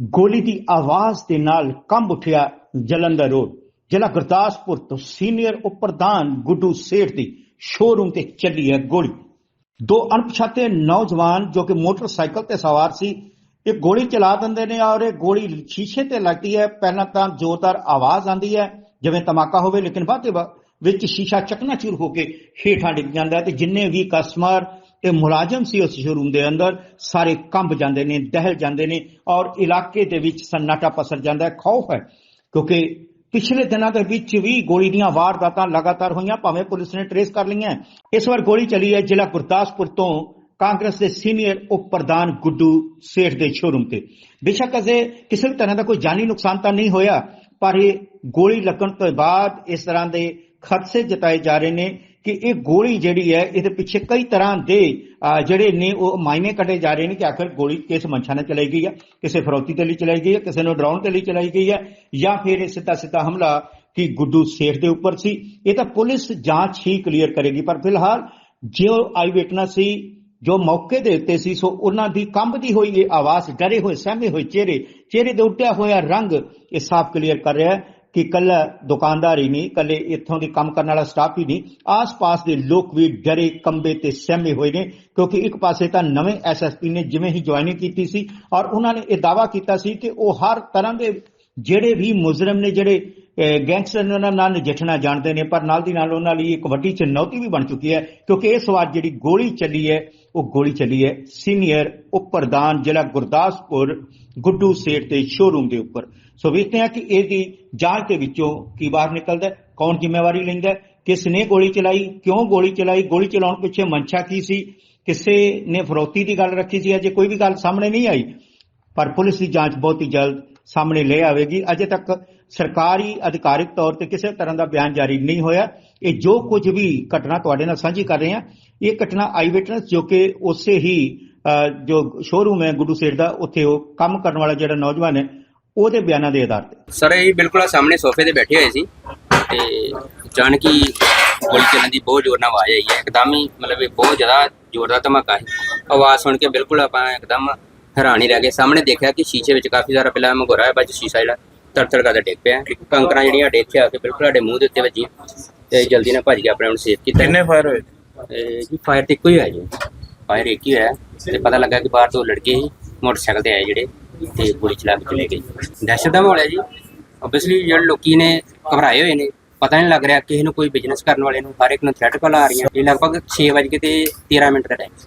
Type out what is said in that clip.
ਗੋਲੀ ਦੀ ਆਵਾਜ਼ ਦੇ ਨਾਲ ਕੰਬ ਉੱਠਿਆ ਜਲੰਧਰ ਰੋਡ, ਜ਼ਿਲ੍ਹਾ ਗੁਰਦਾਸਪੁਰ ਤੋਂ ਸੀਨੀਅਰ ਉਪ ਗੁੱਡੂ ਸੇਠ ਦੀ ਸ਼ੋਰੂਮ ਤੇ ਚੱਲੀ ਹੈ ਗੋਲੀ। ਦੋ ਅਣਪਛਾਤੇ ਨੌਜਵਾਨ ਜੋ ਕਿ ਮੋਟਰਸਾਈਕਲ ਤੇ ਸਵਾਰ ਸੀ, ਇਹ ਗੋਲੀ ਚਲਾ ਦਿੰਦੇ ਨੇ ਔਰ ਇਹ ਗੋਲੀ ਸ਼ੀਸ਼ੇ ਤੇ ਲੱਗਦੀ ਹੈ। ਪਹਿਲਾਂ ਤਾਂ ਜ਼ੋਰਦਾਰ ਆਵਾਜ਼ ਆਉਂਦੀ ਹੈ, ਜਿਵੇਂ ਧਮਾਕਾ ਹੋਵੇ, ਲੇਕਿਨ ਬਾਅਦ ਦੇ ਵਿੱਚ ਸ਼ੀਸ਼ਾ ਚਕਨਾਚੂਰ ਹੋ ਕੇ ਹੇਠਾਂ ਡਿੱਗ ਜਾਂਦਾ ਹੈ ਤੇ ਜਿੰਨੇ ਵੀ ਕਸਟਮਰ ਤੇ ਮੁਲਾਜ਼ਮ ਸੀ ਉਸ ਸ਼ੋਰੂਮ ਦੇ ਅੰਦਰ। ਸਾਰੇ ਕੰਬ ਜਾਂਦੇ ਨੇ, ਦਹਿਲ ਜਾਂਦੇ ਨੇ ਔਰ ਇਲਾਕੇ ਦੇ ਵਿੱਚ ਸੰਨਾਟਾ ਪਸਰ ਜਾਂਦਾ ਹੈ, ਖੌਫ ਹੈ। ਕਿਉਂਕਿ ਪਿਛਲੇ ਦਿਨਾਂ ਦੇ ਵਿੱਚ ਵੀ ਗੋਲੀ ਦੀਆਂ ਵਾਰਦਾਤਾਂ ਲਗਾਤਾਰ ਹੋਈਆਂ, ਭਾਵੇਂ ਪੁਲਿਸ ਨੇ ਟਰੇਸ ਕਰ ਲਈਆਂ। ਇਸ ਵਾਰ ਗੋਲੀ ਚੱਲੀ ਹੈ ਜ਼ਿਲ੍ਹਾ ਗੁਰਦਾਸਪੁਰ ਤੋਂ ਕਾਂਗਰਸ ਦੇ ਸੀਨੀਅਰ ਉਪ ਪ੍ਰਧਾਨ ਗੁੱਡੂ ਸੇਠ ਦੇ ਸ਼ੋਰੂਮ ਤੇ। ਬੇਸ਼ੱਕ ਅਜੇ ਕਿਸੇ ਵੀ ਤਰ੍ਹਾਂ ਦਾ ਕੋਈ ਜਾਨੀ ਨੁਕਸਾਨ ਤਾਂ ਨਹੀਂ ਹੋਇਆ, ਪਰ ਇਹ ਗੋਲੀ ਲੱਗਣ ਤੋਂ ਬਾਅਦ ਇਸ ਤਰ੍ਹਾਂ ਦੇ ਖਦਸ਼ੇ ਜਤਾਏ ਜਾ ਰਹੇ ਨੇ ਕਿ ਇਹ ਗੋਲੀ ਜਿਹੜੀ ਹੈ, ਇਹਦੇ ਪਿੱਛੇ ਕਈ ਤਰ੍ਹਾਂ ਦੇ ਜਿਹੜੇ ਨੇ ਉਹ ਮਾਇਨੇ ਕੱਢੇ ਜਾ ਰਹੇ ਨੇ ਕਿ ਆਖਰ ਗੋਲੀ ਕਿਸ ਮਨਸ਼ਾ ਨਾਲ ਚਲਾਈ ਗਈ ਹੈ? ਕਿਸੇ ਫਰੌਤੀ ਦੇ ਲਈ ਚਲਾਈ ਗਈ ਹੈ? ਕਿਸੇ ਨੂੰ ਡਰਾਉਣ ਦੇ ਲਈ ਚਲਾਈ ਗਈ ਹੈ? ਜਾਂ ਫਿਰ ਇਹ ਸਿੱਧਾ ਸਿੱਧਾ ਹਮਲਾ ਕਿ ਗੁੱਡੂ ਸੇਠ ਦੇ ਉੱਪਰ ਸੀ? ਇਹ ਤਾਂ ਪੁਲਿਸ ਜਾਂਚ ਹੀ ਕਲੀਅਰ ਕਰੇਗੀ, ਪਰ ਫਿਲਹਾਲ ਜੋ ਆਈ ਵਿਟਨੈਸ ਸੀ, ਜੋ ਮੌਕੇ ਦੇ ਉੱਤੇ ਸੀ, ਸੋ ਉਹਨਾਂ ਦੀ ਕੰਬਦੀ ਹੋਈ ਇਹ ਆਵਾਜ਼, ਡਰੇ ਹੋਏ, ਸਹਿਮੇ ਹੋਏ ਚਿਹਰੇ ਚਿਹਰੇ ਦੇ ਉੱਟਿਆ ਹੋਇਆ ਰੰਗ ਇਹ ਸਾਫ਼ ਕਲੀਅਰ ਕਰ ਰਿਹਾ ਹੈ। ਕਿ ਕੱਲਾ ਦੁਕਾਨਦਾਰ ਹੀ ਨਹੀਂ, ਕੱਲੇ ਇੱਥੋਂ ਦੇ ਕੰਮ ਕਰਨ ਵਾਲਾ ਸਟਾਫ ਹੀ ਨਹੀਂ, ਆਸ-ਪਾਸ ਦੇ ਲੋਕ ਵੀ ਡਰੇ, ਕੰਬੇ ਤੇ ਸਹਿਮੇ ਹੋਏ ਨੇ, ਕਿਉਂਕਿ ਇੱਕ ਪਾਸੇ ਤਾਂ ਨਵੇਂ ਐਸਐਸਪੀ ਨੇ ਜਿਵੇਂ ਹੀ ਜੁਆਇਨਿੰਗ ਕੀਤੀ ਸੀ, ਔਰ ਉਹਨਾਂ ਨੇ ਇਹ ਦਾਵਾ ਕੀਤਾ ਸੀ ਕਿ ਉਹ ਹਰ ਤਰ੍ਹਾਂ ਦੇ ਜਿਹੜੇ ਵੀ ਮੁਜਰਮ ਨੇ, ਜਿਹੜੇ ਗੈਂਗਸਟਰ ਉਹਨਾਂ ਨਾਲ ਨਜਿੱਠਣਾ ਜਾਣਦੇ ਨੇ, ਪਰ ਨਾਲ ਦੀ ਨਾਲ ਉਹਨਾਂ ਲਈ ਇੱਕ ਵੱਡੀ ਚੁਣੌਤੀ ਵੀ ਬਣ ਚੁੱਕੀ ਹੈ, ਕਿਉਂਕਿ ਇਸ ਵਾਰ ਜਿਹੜੀ ਗੋਲੀ ਚੱਲੀ ਹੈ, ਉਹ ਗੋਲੀ ਚੱਲੀ ਹੈ ਸੀਨੀਅਰ ਉਪ ਪ੍ਰਧਾਨ ਜ਼ਿਲ੍ਹਾ ਗੁਰਦਾਸਪੁਰ, ਗੁੱਡੂ ਸੇਠ ਦੇ ਸ਼ੋਰੂਮ ਦੇ ਉੱਪਰ। ਸੋ ਵੇਖਦੇ ਹਾਂ ਕਿ ਇਹਦੀ ਜਾਂਚ ਦੇ ਵਿੱਚੋਂ ਕੀ ਬਾਹਰ ਨਿਕਲਦਾ ਕੌਣ ਜ਼ਿੰਮੇਵਾਰੀ ਲੈਂਦਾ ਕਿਸ ਨੇ ਗੋਲੀ ਚਲਾਈ, ਕਿਉਂ ਗੋਲੀ ਚਲਾਈ, ਗੋਲੀ ਚਲਾਉਣ ਪਿੱਛੇ ਮਨਸ਼ਾ ਕੀ ਸੀ, ਕਿਸੇ ਨੇ ਫਰੋਤੀ ਦੀ ਗੱਲ ਰੱਖੀ ਸੀ, ਅਜੇ ਕੋਈ ਵੀ ਗੱਲ ਸਾਹਮਣੇ ਨਹੀਂ ਆਈ। ਪਰ ਪੁਲਿਸ ਦੀ ਜਾਂਚ ਬਹੁਤ ਹੀ ਜਲਦ ਸਾਹਮਣੇ ਲੈ ਆਵੇਗੀ, ਅਜੇ ਤੱਕ ਸਰਕਾਰੀ ਅਧਿਕਾਰਿਕ ਤੌਰ ਤੇ ਕਿਸੇ ਤਰ੍ਹਾਂ ਦਾ ਬਿਆਨ ਜਾਰੀ ਨਹੀਂ ਹੋਇਆ। ਇਹ ਜੋ ਕੁਝ ਵੀ ਘਟਨਾ ਤੁਹਾਡੇ ਨਾਲ ਸਾਂਝੀ ਕਰ ਰਹੇ ਹਾਂ, ਇਹ ਘਟਨਾ ਆਈ ਵਿਟਨੈਸ ਜੋ ਕਿ ਉਸੇ ਹੀ ਜੋ ਸ਼ੋਰੂਮ ਹੈ ਗੁੱਡੂ ਸੇਠ ਦਾ, ਉੱਥੇ ਉਹ ਕੰਮ ਕਰਨ ਵਾਲਾ ਜਿਹੜਾ ਨੌਜਵਾਨ ਹੈ, ਉਹਦੇ ਬਿਆਨਾਂ ਦੇ ਆਧਾਰ ਤੇ। ਸਰ, ਇਹ ਬਿਲਕੁਲ ਆ ਸਾਹਮਣੇ ਸੋਫੇ ਤੇ ਬੈਠੇ ਹੋਏ ਸੀ ਤੇ ਅਚਾਨਕ ਹੀ ਗੋਲੀ ਚੱਲਣ ਦੀ ਬਹੁਤ ਜ਼ੋਰ ਨਾਲ ਆਵਾਜ਼ ਆਈ ਹੈ। ਇੱਕਦਮ ਹੀ ਮਤਲਬ ਇਹ ਬਹੁਤ ਜ਼ਿਆਦਾ ਜ਼ੋਰ ਦਾ ਧਮਾਕਾ ਸੀ। ਆਵਾਜ਼ ਸੁਣ ਕੇ ਬਿਲਕੁਲ ਆਪਾਂ ਇੱਕਦਮ ਹੈਰਾਨ ਹੀ ਰਹਿ ਗਏ। ਸਾਹਮਣੇ ਦੇਖਿਆ ਕਿ ਸ਼ੀਸ਼ੇ ਵਿੱਚ ਕਾਫੀ ਸਾਰਾ ਪਹਿਲਾਂ ਮਗੋਰਾ ਹੈ ਬਾਅਦ ਸ਼ੀਸ਼ਾ ਜਿਹੜਾ ਤੜ ਤੜ ਕਰਦਾ ਡਿੱਗ ਪਿਆ। ਕੰਕਰਾਂ ਜਿਹੜੀਆਂ ਸਾਡੇ ਇੱਥੇ ਆ ਕੇ ਬਿਲਕੁਲ ਸਾਡੇ ਮੂੰਹ ਦੇ ਉੱਤੇ ਵੱਜੀਆਂ ਤੇ ਜਲਦੀ ਨਾਲ ਭੱਜ ਕੇ ਆਪਣੇ ਨੂੰ ਸੇਫ ਕੀਤਾ। ਕਿੰਨੇ ਫਾਇਰ ਹੋਏ? ਜੀ ਫਾਇਰ ਤੇ ਹੀ ਹੋਇਆ ਜੀ। ਫਾਇਰ ਇੱਕ ਹੀ ਹੋਇਆ ਤੇ ਪਤਾ ਲੱਗਾ ਕਿ ਬਾਹਰ ਤੋਂ ਲੜਕੇ ਸੀ ਮੋਟਰਸਾਈਕਲ ਤੇ ਆਏ ਜਿਹੜੇ ਤੇ ਗੋਲੀ ਚਲਾ ਕੇ ਚਲੇ ਗਏ। ਦਹਿਸ਼ਤ ਦਾ ਮਾਹੌਲ ਹੈ ਜੀ। ਆਬਵੀਅਸਲੀ ਜਿਹੜੇ ਲੋਕੀ ਨੇ ਘਬਰਾਏ ਹੋਏ ਨੇ ਪਤਾ ਨਹੀਂ ਲੱਗ ਰਿਹਾ ਕਿਸੇ ਨੂੰ ਕੋਈ ਬਿਜ਼ਨਸ ਕਰਨ ਵਾਲੇ ਨੂੰ ਹਰ ਇੱਕ ਨੂੰ ਥ੍ਰੈਟ ਕਾਲ ਆ ਰਹੀਆਂ ਇਹ ਲਗਭਗ 6 ਵਜੇ ਤੇ 13 ਮਿੰਟ ਦਾ ਟਾਈਮ